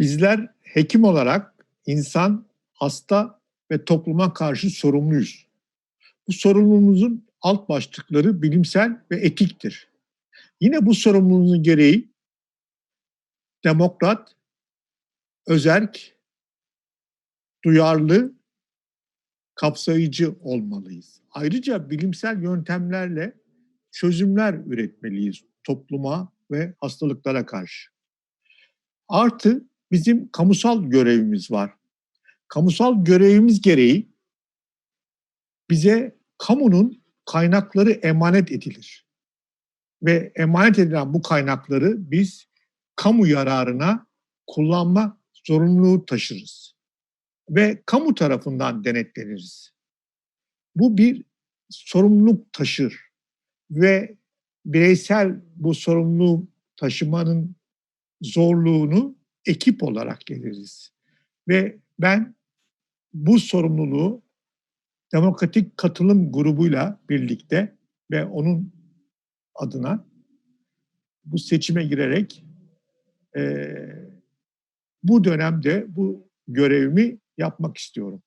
Bizler hekim olarak insan, hasta ve topluma karşı sorumluyuz. Bu sorumluluğumuzun alt başlıkları bilimsel ve etiktir. Yine bu sorumluluğun gereği demokrat, özerk, duyarlı, kapsayıcı olmalıyız. Ayrıca bilimsel yöntemlerle çözümler üretmeliyiz topluma ve hastalıklara karşı. Artı bizim kamusal görevimiz var. Kamusal görevimiz gereği bize kamunun kaynakları emanet edilir. Ve emanet edilen bu kaynakları biz kamu yararına kullanma zorunluluğu taşırız. Ve kamu tarafından denetleniriz. Bu bir sorumluluk taşır ve bireysel bu sorumluluğu taşımanın zorluğunu ekip olarak geliriz. Ve ben bu sorumluluğu Demokratik Katılım grubuyla birlikte ve onun adına bu seçime girerek e, bu dönemde bu görevimi yapmak istiyorum.